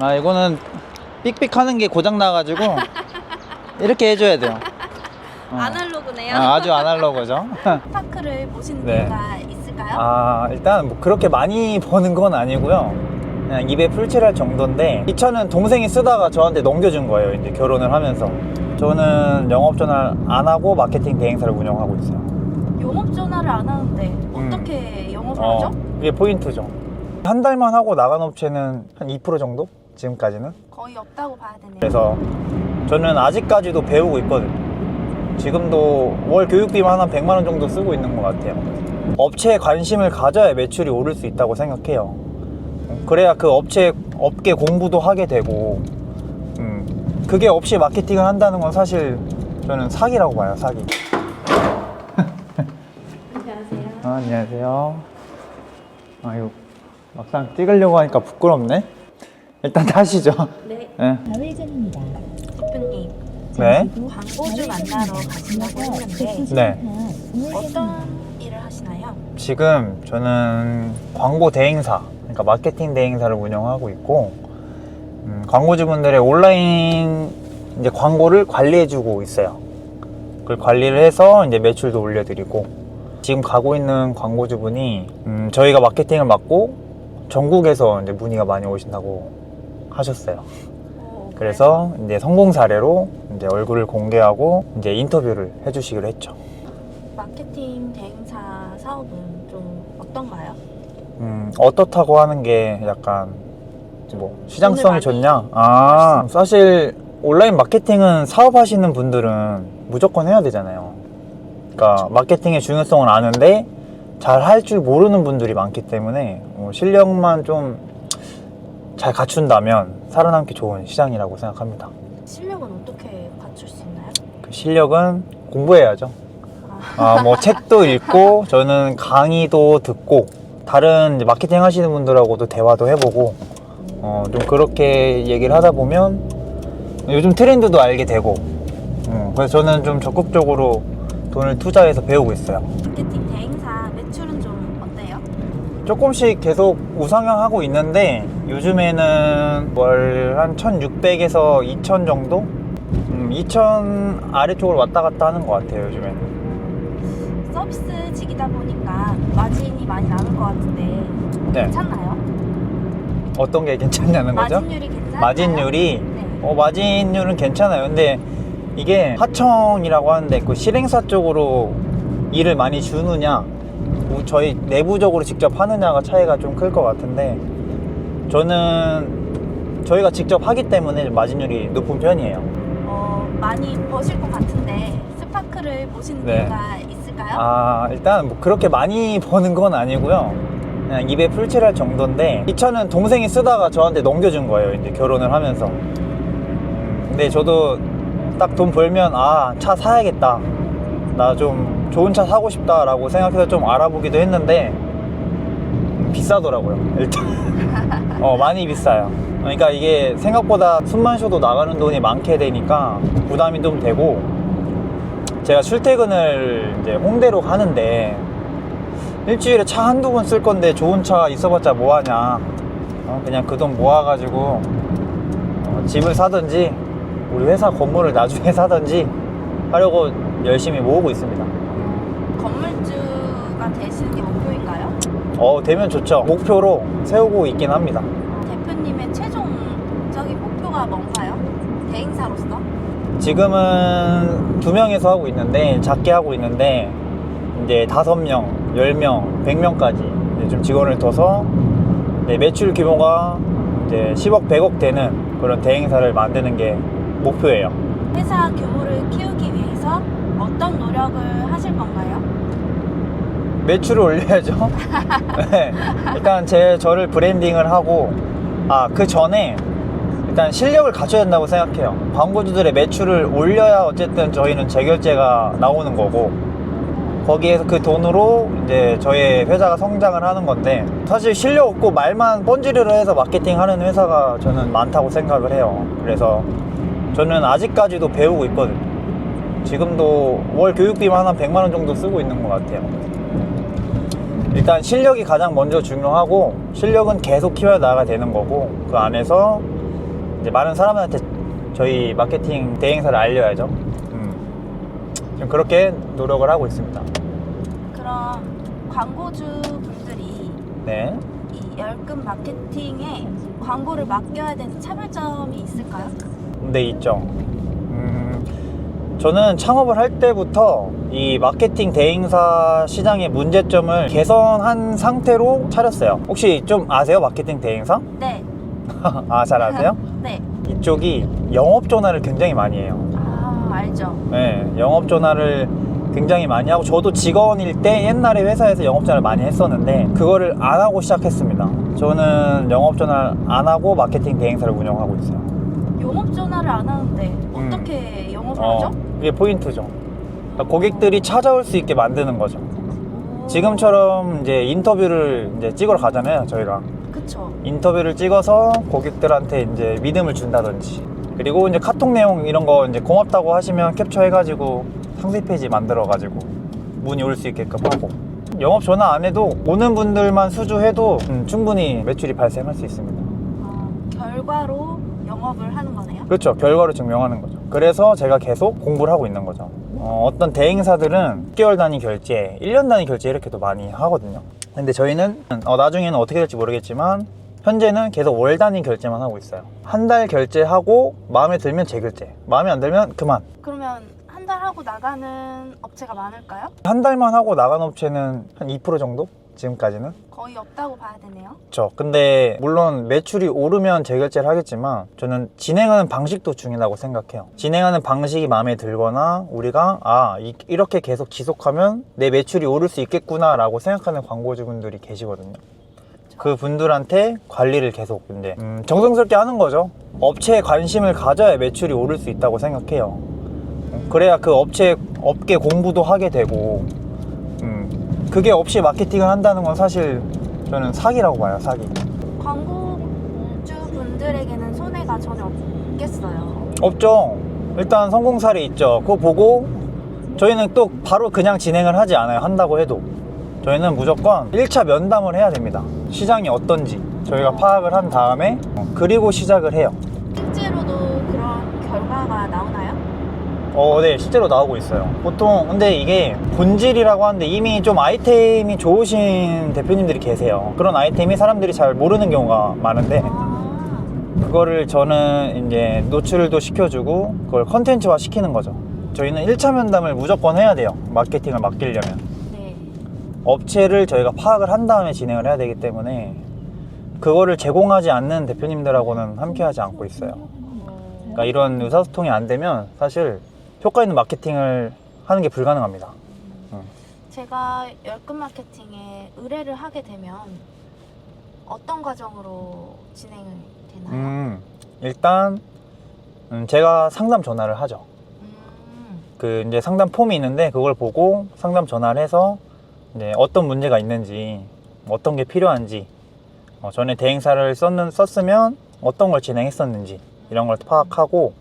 아 이거는 삑삑 하는 게 고장 나가지고 이렇게 해줘야 돼요. 어. 아날로그네요. 아, 아주 아날로그죠. 파크를 보시는 네. 이유가 있을까요? 아 일단 뭐 그렇게 많이 버는 건 아니고요. 그냥 입에 풀칠할 정도인데 이 차는 동생이 쓰다가 저한테 넘겨준 거예요. 이제 결혼을 하면서 저는 영업 전화 안 하고 마케팅 대행사를 운영하고 있어요. 영업 전화를 안 하는데 어떻게 영업을 어, 하죠? 이게 포인트죠. 한 달만 하고 나간 업체는 한 2% 정도 지금까지는. 거의 없다고 봐야 되네요. 그래서 저는 아직까지도 배우고 있거든요. 지금도 월 교육비만 한 100만 원 정도 쓰고 있는 것 같아요. 업체에 관심을 가져야 매출이 오를 수 있다고 생각해요. 그래야 그 업체 업계 공부도 하게 되고, 음, 그게 없이 마케팅을 한다는 건 사실 저는 사기라고 봐요, 사기. 안녕하세요. 아, 안녕하세요. 아유, 막상 찍으려고 하니까 부끄럽네. 일단 타시죠. 네, 네. 좌회전입니다. 대표님 네. 광고주 만나러 가신다고 했는데 네. 어떤 일을 하시나요? 지금 저는 광고 대행사, 그러니까 마케팅 대행사를 운영하고 있고, 음, 광고주분들의 온라인 이제 광고를 관리해주고 있어요. 그걸 관리를 해서 이제 매출도 올려드리고, 지금 가고 있는 광고주분이 음, 저희가 마케팅을 맡고 전국에서 이제 문의가 많이 오신다고 하셨어요. 어, 그래서 이제 성공 사례로 이제 얼굴을 공개하고 이제 인터뷰를 해주시기로 했죠. 마케팅 대행사 사업은 좀 어떤가요? 음, 어떻다고 하는 게 약간 뭐 시장성이 좋냐? 아, 사실 온라인 마케팅은 사업하시는 분들은 무조건 해야 되잖아요. 그러니까 마케팅의 중요성을 아는데 잘 할 줄 모르는 분들이 많기 때문에 어, 실력만 좀 잘 갖춘다면 살아남기 좋은 시장이라고 생각합니다. 실력은 어떻게 갖출 수 있나요? 그 실력은 공부해야죠. 아, 뭐 책도 읽고 저는 강의도 듣고 다른 이제 마케팅 하시는 분들하고도 대화도 해보고 어, 좀 그렇게 얘기를 하다 보면 요즘 트렌드도 알게 되고 음, 그래서 저는 좀 적극적으로 돈을 투자해서 배우고 있어요. 마케팅 대행사 매출은 좀 어때요? 조금씩 계속 우상향하고 있는데 요즘에는 월 한 1600에서 2000 정도? 음, 2000 아래쪽으로 왔다 갔다 하는 것 같아요 요즘에는. 서비스직이다 보니까 마진이 많이 남을 것 같은데 네. 괜찮나요? 어떤 게 괜찮냐는 거죠? 마진율이 괜찮나요? 마진율이 네. 어, 마진율은 괜찮아요. 근데 이게 하청이라고 하는데 그 실행사 쪽으로 일을 많이 주느냐, 우- 저희 내부적으로 직접 하느냐가 차이가 좀 클 것 같은데 저는 저희가 직접 하기 때문에 마진율이 높은 편이에요. 어, 많이 버실 것 같은데 스파크를 보시는 네. 이유가 있을까요? 아, 일단 뭐 그렇게 많이 버는 건 아니고요. 그냥 입에 풀칠할 정도인데 이 차는 동생이 쓰다가 저한테 넘겨준 거예요. 이제 결혼을 하면서. 근데 저도 딱 돈 벌면 아, 차 사야겠다. 나 좀 좋은 차 사고 싶다라고 생각해서 좀 알아보기도 했는데 비싸더라고요. 일단. 어, 많이 비싸요. 그러니까 이게 생각보다 숨만 쉬어도 나가는 돈이 많게 되니까 부담이 좀 되고 제가 출퇴근을 이제 홍대로 가는데 일주일에 차 한두 번 쓸 건데 좋은 차 있어봤자 뭐하냐 어, 그냥 그 돈 모아가지고 어, 집을 사든지 우리 회사 건물을 나중에 사든지 하려고 열심히 모으고 있습니다 건물주가 되시는 게 목표인가요? 어 되면 좋죠 목표로 세우고 있긴 합니다 대표님의 최종적인 목표가 뭔가요? 대행사로서? 지금은 두 명에서 하고 있는데 작게 하고 있는데 이제 다섯 명, 열 명, 백 명까지 좀 직원을 둬서 이제 매출 규모가 이제 10억, 100억 되는 그런 대행사를 만드는 게 목표예요. 회사 규모를 키우기 위해서 어떤 노력을 하실 건가요? 매출을 올려야죠. 네. 일단 제 저를 브랜딩을 하고 아 그 전에 일단 실력을 갖춰야 된다고 생각해요. 광고주들의 매출을 올려야 어쨌든 저희는 재결제가 나오는 거고 거기에서 그 돈으로 이제 저희 회사가 성장을 하는 건데 사실 실력 없고 말만 번지르르 해서 마케팅 하는 회사가 저는 많다고 생각을 해요. 그래서 저는 아직까지도 배우고 있거든요. 지금도 월 교육비만 한 100만 원 정도 쓰고 있는 것 같아요. 일단 실력이 가장 먼저 중요하고 실력은 계속 키워야 나가야 되는 거고 그 안에서 이제 많은 사람들한테 저희 마케팅 대행사를 알려야죠. 음. 지금 그렇게 노력을 하고 있습니다. 그럼 광고주 분들이 네. 이 열금 마케팅에 광고를 맡겨야 되는 차별점이 있을까요? 네, 있죠. 음, 저는 창업을 할 때부터 이 마케팅 대행사 시장의 문제점을 개선한 상태로 차렸어요. 혹시 좀 아세요? 마케팅 대행사? 네. 아, 잘 아세요? 네. 이쪽이 영업 전화를 굉장히 많이 해요. 아, 알죠. 네, 영업 전화를 굉장히 많이 하고 저도 직원일 때 옛날에 회사에서 영업 전화를 많이 했었는데 그거를 안 하고 시작했습니다. 저는 영업 전화를 안 하고 마케팅 대행사를 운영하고 있어요. 영업 전화를 안 하는데 어떻게 영업을 어, 하죠? 그게 포인트죠. 그러니까 고객들이 찾아올 수 있게 만드는 거죠. 오. 지금처럼 이제 인터뷰를 이제 찍으러 가잖아요, 저희가. 그쵸. 인터뷰를 찍어서 고객들한테 이제 믿음을 준다든지. 그리고 이제 카톡 내용 이런 거 이제 고맙다고 하시면 cap처해가지고 상세 페이지 만들어가지고 문의 올수 있게끔 하고. 영업 전화 안 해도 오는 분들만 수주해도 음, 충분히 매출이 발생할 수 있습니다. 어, 결과로 영업을 하는 거네요. 그렇죠. 결과로 증명하는 거죠. 그래서 제가 계속 공부를 하고 있는 거죠. 어, 떤 대행사들은 6개월 단위 결제, 1년 단위 결제 이렇게도 많이 하거든요. 근데 저희는 어, 나중에는 어떻게 될지 모르겠지만 현재는 계속 월 단위 결제만 하고 있어요. 한 달 결제하고 마음에 들면 재결제, 마음에 안 들면 그만. 그러면 한 달 하고 나가는 업체가 많을까요? 한 달만 하고 나간 업체는 한 2% 정도? 지금까지는? 거의 없다고 봐야 되네요. 그렇죠. 근데 물론 매출이 오르면 재결제를 하겠지만 저는 진행하는 방식도 중요하다고 생각해요. 진행하는 방식이 마음에 들거나 우리가 아 이, 이렇게 계속 지속하면 내 매출이 오를 수 있겠구나라고 생각하는 광고주분들이 계시거든요. 그 분들한테 관리를 계속 근데 음, 정성스럽게 하는 거죠. 업체에 관심을 가져야 매출이 오를 수 있다고 생각해요. 음, 그래야 그 업체 업계 공부도 하게 되고 음, 그게 없이 마케팅을 한다는 건 사실 저는 사기라고 봐요 사기. 광고주 분들에게는 손해가 전혀 없겠어요. 없죠. 일단 성공 사례 있죠. 그거 보고 저희는 또 바로 그냥 진행을 하지 않아요 한다고 해도. 저희는 무조건 1차 면담을 해야 됩니다. 시장이 어떤지 저희가 파악을 한 다음에 어, 그리고 시작을 해요 실제로도 그런 결과가 나오나요? 어, 네, 실제로 나오고 있어요. 보통, 근데 이게 본질이라고 하는데 이미 좀 아이템이 좋으신 대표님들이 계세요. 그런 아이템이 사람들이 잘 모르는 경우가 많은데, 아, 그거를 저는 이제 노출도 시켜주고, 그걸 컨텐츠화 시키는 거죠. 저희는 1차 면담을 무조건 해야 돼요. 마케팅을 맡기려면. 네. 업체를 저희가 파악을 한 다음에 진행을 해야 되기 때문에, 그거를 제공하지 않는 대표님들하고는 함께 하지 않고 있어요. 어, 그러니까 이런 의사소통이 안 되면 사실 효과 있는 마케팅을 하는 게 불가능합니다. 제가 열금 마케팅에 의뢰를 하게 되면 어떤 과정으로 진행이 되나요? 음, 일단 음, 제가 상담 전화를 하죠. 음, 그 이제 상담 폼이 있는데 그걸 보고 상담 전화를 해서 이제 어떤 문제가 있는지 어떤 게 필요한지 어, 전에 대행사를 썼는 썼으면 어떤 걸 진행했었는지 이런 걸 파악하고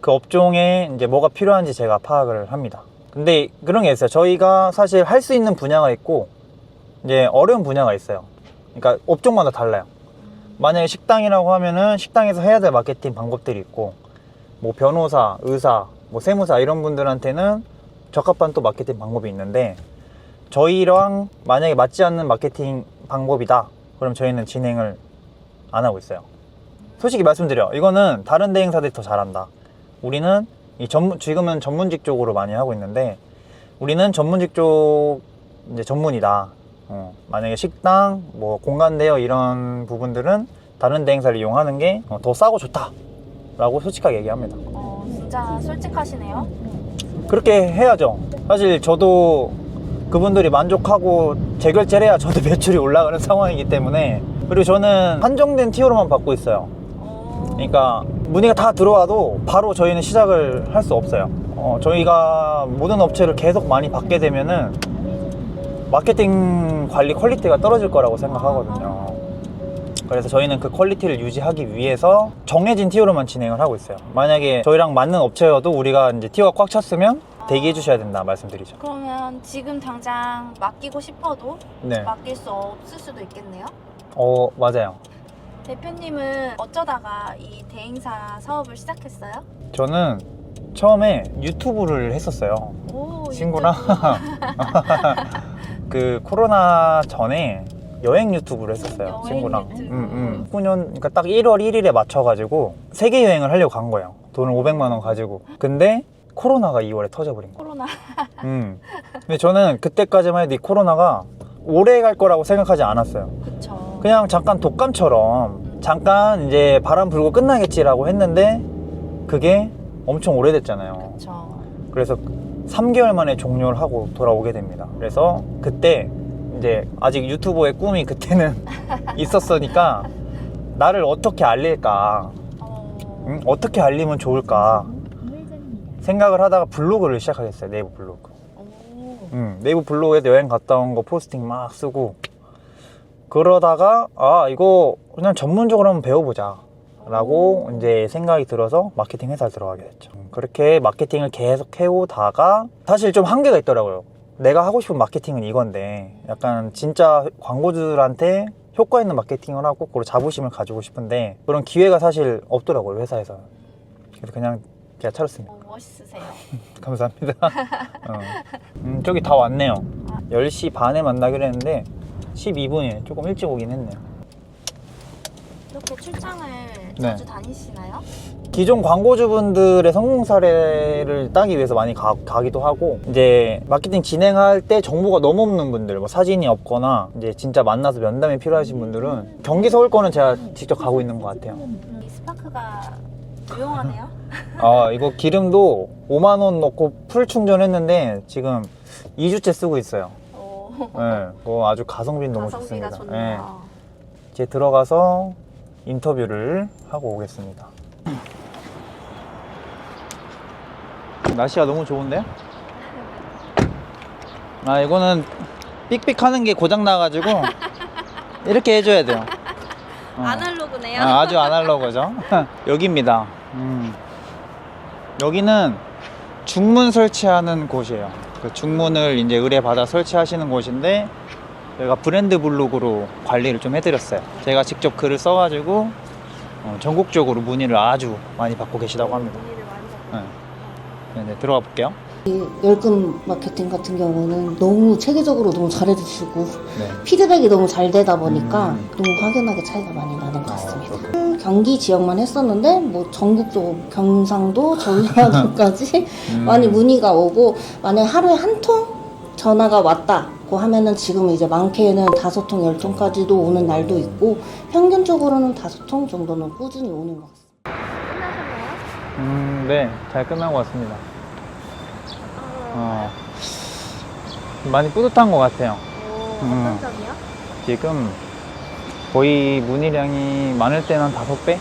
그 업종에 이제 뭐가 필요한지 제가 파악을 합니다. 근데 그런 게 있어요. 저희가 사실 할 수 있는 분야가 있고 이제 어려운 분야가 있어요. 그러니까 업종마다 달라요. 만약에 식당이라고 하면은 식당에서 해야 될 마케팅 방법들이 있고 뭐 변호사, 의사, 뭐 세무사 이런 분들한테는 적합한 또 마케팅 방법이 있는데 저희랑 만약에 맞지 않는 마케팅 방법이다. 그럼 저희는 진행을 안 하고 있어요. 솔직히 말씀드려. 이거는 다른 대행사들이 더 잘한다. 우리는 이 전문 지금은 전문직 쪽으로 많이 하고 있는데 우리는 전문직 쪽 이제 전문이다. 어, 만약에 식당, 뭐 공간 대여 이런 부분들은 다른 대행사를 이용하는 게 더 싸고 좋다라고 솔직하게 얘기합니다. 어, 진짜 솔직하시네요. 그렇게 해야죠. 사실 저도 그분들이 만족하고 재결제를 해야 저도 매출이 올라가는 상황이기 때문에 그리고 저는 한정된 티오로만 받고 있어요. 어, 그러니까 문의가 다 들어와도 바로 저희는 시작을 할 수 없어요. 어, 저희가 모든 업체를 계속 많이 받게 되면은 마케팅 관리 퀄리티가 떨어질 거라고 생각하거든요. 그래서 저희는 그 퀄리티를 유지하기 위해서 정해진 티오로만 진행을 하고 있어요. 만약에 저희랑 맞는 업체여도 우리가 이제 티오가 꽉 찼으면 대기해 주셔야 된다 말씀드리죠. 그러면 지금 당장 맡기고 싶어도 네. 맡길 수 없을 수도 있겠네요. 어, 맞아요. 대표님은 어쩌다가 이 대행사 사업을 시작했어요? 저는 처음에 유튜브를 했었어요. 오, 친구랑. 그 코로나 전에 여행 유튜브를 했었어요. 여행 친구랑. 유튜브. 음, 음. 9년, 그러니까 딱 1월 1일에 맞춰가지고 세계 여행을 하려고 간 거예요. 돈을 500만 원 가지고. 근데 코로나가 2월에 터져버린 거예요. 코로나. 음. 근데 저는 그때까지만 해도 이 코로나가 오래 갈 거라고 생각하지 않았어요. 그쵸. 그냥 잠깐 독감처럼 잠깐 이제 바람 불고 끝나겠지라고 했는데 그게 엄청 오래됐잖아요. 그쵸. 그래서 3개월 만에 종료를 하고 돌아오게 됩니다. 그래서 그때 이제 아직 유튜버의 꿈이 그때는 있었으니까 나를 어떻게 알릴까, 어, 응? 어떻게 알리면 좋을까 생각을 하다가 블로그를 시작하겠어요. 네이버 블로그. 오. 음, 네이버 블로그에서 여행 갔다 온 거 포스팅 막 쓰고 그러다가 아 이거 그냥 전문적으로 한번 배워보자 라고 이제 생각이 들어서 마케팅 회사에 들어가게 됐죠 음, 그렇게 마케팅을 계속 해오다가 사실 좀 한계가 있더라고요 내가 하고 싶은 마케팅은 이건데 약간 진짜 광고주들한테 효과 있는 마케팅을 하고 그리고 자부심을 가지고 싶은데 그런 기회가 사실 없더라고요 회사에서 그래서 그냥 제가 차렸습니다 어, 멋있으세요. 감사합니다. 어. 음, 저기 다 왔네요. 10시 반에 만나기로 했는데 12분이에요. 조금 일찍 오긴 했네요. 이렇게 출장을 네. 자주 다니시나요? 기존 광고주분들의 성공 사례를 따기 위해서 많이 가, 가기도 하고 이제 마케팅 진행할 때 정보가 너무 없는 분들 뭐 사진이 없거나 이제 진짜 만나서 면담이 필요하신 분들은 경기 서울 거는 제가 직접 가고 있는 것 같아요. 이 스파크가 유용하네요. 아 이거 기름도 5만 원 넣고 풀 충전했는데 지금 2주째 쓰고 있어요. 오. 네, 그거 아주 가성비는 너무 가성비가 좋습니다. 네. 좋네요. 이제 들어가서 인터뷰를 하고 오겠습니다. 날씨가 너무 좋은데요? 아 이거는 삑삑하는 게 고장 나가지고 이렇게 해줘야 돼요. 어. 아날로그네요. 아, 아주 아날로그죠. 여기입니다. 음. 여기는 중문 설치하는 곳이에요. 그 중문을 이제 의뢰받아 설치하시는 곳인데 저희가 브랜드 블록으로 관리를 좀 해드렸어요. 제가 직접 글을 써가지고 어, 전국적으로 문의를 아주 많이 받고 계시다고 합니다. 네. 네, 네, 들어가 볼게요. 열금 마케팅 같은 경우는 너무 체계적으로 너무 잘해주시고 네. 피드백이 너무 잘 되다 보니까 음. 너무 확연하게 차이가 많이 나는 것 아, 같습니다. 그렇군요. 경기 지역만 했었는데 뭐 전국적으로 경상도 전라도까지 음. 많이 문의가 오고 만약 하루에 한 통 전화가 왔다고 하면은 지금 이제 많게는 다섯 통, 열 통까지도 오는 날도 있고 평균적으로는 다섯 통 정도는 꾸준히 오는 것 같습니다. 음, 네, 잘 끝나고 왔습니다. 어, 많이 뿌듯한 것 같아요. 오, 음. 어떤 점이요? 지금 거의 문의량이 많을 때는 한 다섯 배?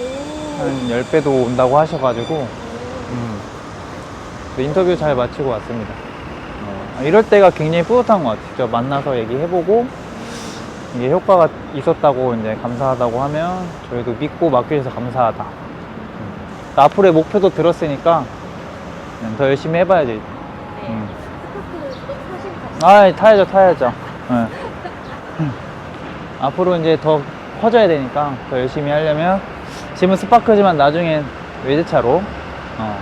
오. 한열 배도 온다고 하셔가지고, 음, 네, 인터뷰 잘 마치고 왔습니다. 어, 이럴 때가 굉장히 뿌듯한 것 같아요. 직접 만나서 얘기해보고, 이게 효과가 있었다고 이제 감사하다고 하면, 저희도 믿고 맡겨주셔서 감사하다. 앞으로의 목표도 들었으니까, 더 열심히 해봐야지. 네. 음. 아, 타야죠, 타야죠. 네. 앞으로 이제 더 커져야 되니까 더 열심히 하려면 지금은 스파크지만 나중엔 외제차로 어,